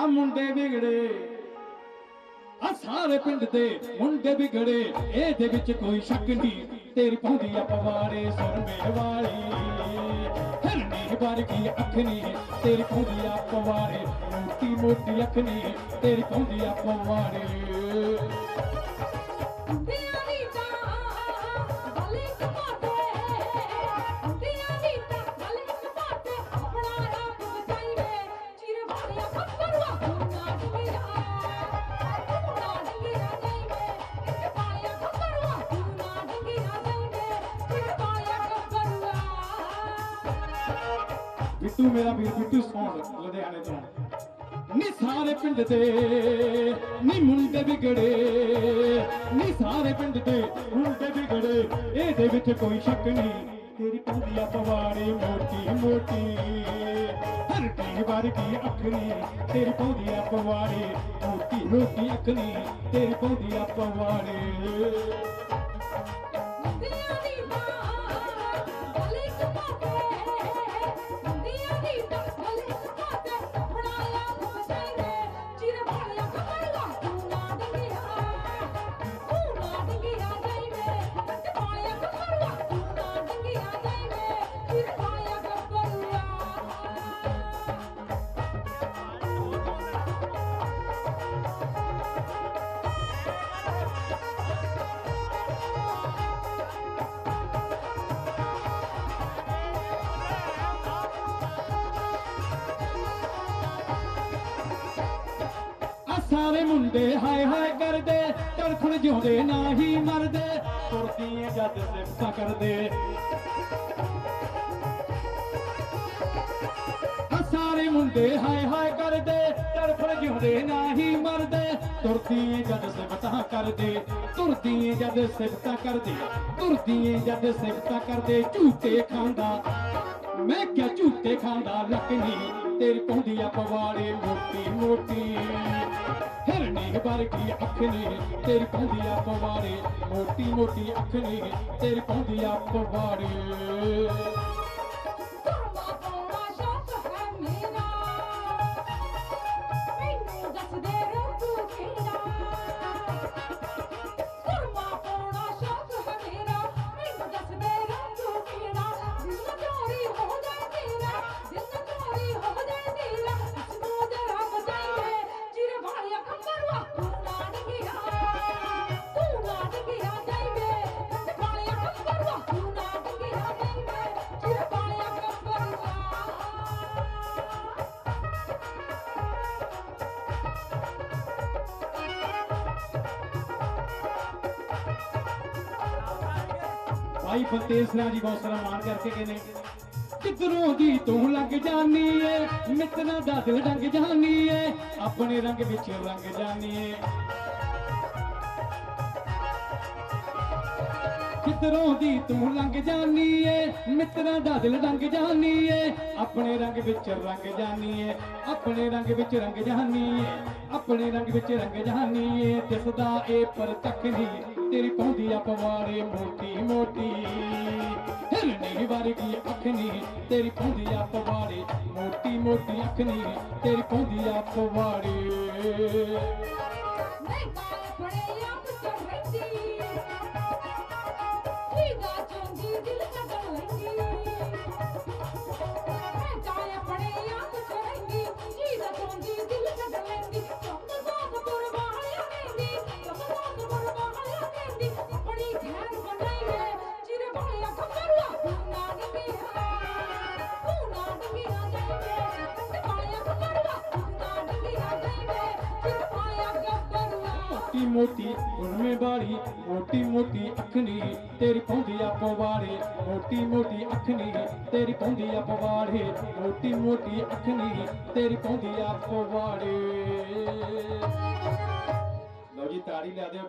ਆ ਮੁੰਡੇ ਵਿਗੜੇ। ਆ ਸਾਰੇ ਪਿੰਡ ਦੇ ਮੁੰਡੇ ਵਿਗੜੇ। ਇਹਦੇ ਵਿੱਚ ਕੋਈ ਸ਼ੱਕ ਨਹੀਂ, ਤੇਰੀ ਪਾਉਂਦੀ ਆ ਪਵਾੜੇ ਸੁਰਮੇ ਵਾਲੀ। ਹਰਨੀ ਵਰਗੀ ਅੱਖ ਤੇਰੀ ਪਾਉਂਦੀ ਆ ਪਵਾੜੇ। ਮੋਟੀ ਮੋਟੀ ਅੱਖ ਤੇਰੀ ਪਾਉਂਦੀ ਆ ਪਵਾੜੇ। ਬਿੱਟੂ ਮੇਰਾ ਵੀਰ ਬਿੱਟੂ ਸੌਂਡ ਲੁਧਿਆਣੇ ਤੋਂ। ਨੀ ਸਾਰੇ ਪਿੰਡ ਦੇ, ਨੀ ਮੁੰਡੇ ਵਿਗੜੇ, ਨੀ ਸਾਰੇ ਪਿੰਡ ਦੇ ਮੁੰਡੇ ਵਿਗੜੇ। ਇਹਦੇ ਵਿੱਚ ਕੋਈ ਸ਼ੱਕ ਨਹੀਂ, ਤੇਰੀ ਪਾਉਂਦੀ ਆ ਮੋਟੀ ਮੋਟੀ। ਹਰ ਟੀ ਵਰਗੀ ਅੱਖ ਨੀ ਤੇਰੀ ਪਾਉਂਦੀ ਆ ਪਵਾੜੇ ਮੋਟੀ ਮੋਟੀ ਅੱਖ ਤੇਰੀ ਪਾਉਂਦੀ ਆ ਪਵਾੜੇ। ਦੀ ਤਾਂ ਸਾਰੇ ਮੁੰਡੇ ਹਾਏ ਹਾਏ ਕਰਦੇ, ਤੜਫਣ ਜਿਉਂਦੇ ਨਾ ਹੀ ਮਰਦੇ, ਤੁਰਦੀਆਂ ਜਦ ਸਿਫਤਾਂ ਕਰਦੇ। ਸਾਰੇ ਮੁੰਡੇ ਹਾਏ ਹਾਏ ਕਰਦੇ, ਤੜਫਣ ਜਿਉਂਦੇ ਨਾ ਹੀ ਮਰਦੇ, ਤੁਰਦੀਆਂ ਜਦ ਸਿਫਤਾਂ ਕਰਦੇ, ਤੁਰਦੀਆਂ ਜਦ ਸਿਫਤਾਂ ਕਰਦੇ, ਤੁਰਦੀਆਂ ਜਦ ਸਿਫਤਾਂ ਕਰਦੇ, ਝੂਟੇ ਖਾਂਦਾ, ਮੈਂ ਕਿਹਾ ਝੂਟੇ ਖਾਂਦਾ ਲੱਕਨੀ ਤੇਰੀ ਪਾਉਂਦੀ ਆ ਪਵਾੜੇ ਮੋਟੀ ਮੋਟੀ। ਹਿਰਨੀ ਵਰਗੀ ਅੱਖ ਨੀ ਤੇਰੀ ਪਾਉਂਦੀ ਆ ਪਵਾੜੇ। ਮੋਟੀ ਮੋਟੀ ਅੱਖ ਨੀ ਤੇਰੀ ਪਾਉਂਦੀ ਆ ਪਵਾੜੇ। ਭਾਈ ਫਤੇਹ ਸਿੰਘ ਜੀ ਬਹੁਤ ਸਾਰਾ ਮਾਣ ਕਰਕੇ ਕਹਿੰਦੇ ਕਿਧਰੋਂ ਦੀ ਤੂੰ ਲੱਗ ਜਾਨੀ ਏ? ਮਿੱਤਰਾਂ ਦਾ ਦਿਲ ਡੰਗ ਜਾਨੀ ਏ? ਆਪਣੇ ਰੰਗ ਵਿੱਚ ਰੰਗ ਜਾਨੀ ਏ। ਕਿਧਰੋਂ ਦੀ ਤੂੰ ਲੰਘ ਜਾਨੀ ਏ? ਮਿੱਤਰਾਂ ਦਾ ਦਿਲ ਡੰਗ ਜਾਨੀ ਏ? ਆਪਣੇ ਰੰਗ ਵਿੱਚ ਰੰਗ ਜਾਨੀ ਏ ਆਪਣੇ ਰੰਗ ਵਿੱਚ ਰੰਗ ਜਾਨੀ ਏ ਆਪਣੇ ਰੰਗ ਵਿੱਚ ਰੰਗ ਜਾਨੀ ਏ ਦਿਸਦਾ ਏ ਪਰ ਤੱਕ ਤੇਰੀ ਪਾਉਂਦੀ ਆ ਪਵਾੜੇ ਮੋਟੀ ਮੋਟੀ। ਹਿਰਨੀ ਵਰਗੀ ਅੱਖ ਤੇਰੀ ਪਾਉਂਦੀ ਆ ਪਵਾੜੇ ਮੋਟੀ ਮੋਟੀ ਅੱਖ ਤੇਰੀ ਪਾਉਂਦੀ ਆ ਪਵਾੜੇ। ਮੈਂ ਗਾਲ ਫੜੇ ਆਪ ਚ ਰਹਿੰਦੀ ਠੀਦਾ ਚੰਗੀ ਦਿਲ ਕਦਰ ਲੈਂਦੀ ਮੋਟੀ ਮੋਤੀ ਉਨਮੇ ਵਾਲੀ, ਮੋਟੀ ਮੋਟੀ ਅੱਖਣੀ ਤੇਰੀ ਪਾਉਂਦੀ ਆ ਪਵਾੜੇ ਮੋਟੀ ਮੋਟੀ ਅੱਖਣੀ ਤੇਰੀ ਪਾਉਂਦੀ ਆ ਪਵਾੜੇ ਮੋਟੀ ਮੋਟੀ ਅੱਖ ਤੇਰੀ ਪਾਉਂਦੀ ਆ ਪਵਾੜੇ ਲਓ ਜੀ, ਤਾੜੀ ਲਾ ਦਿਓ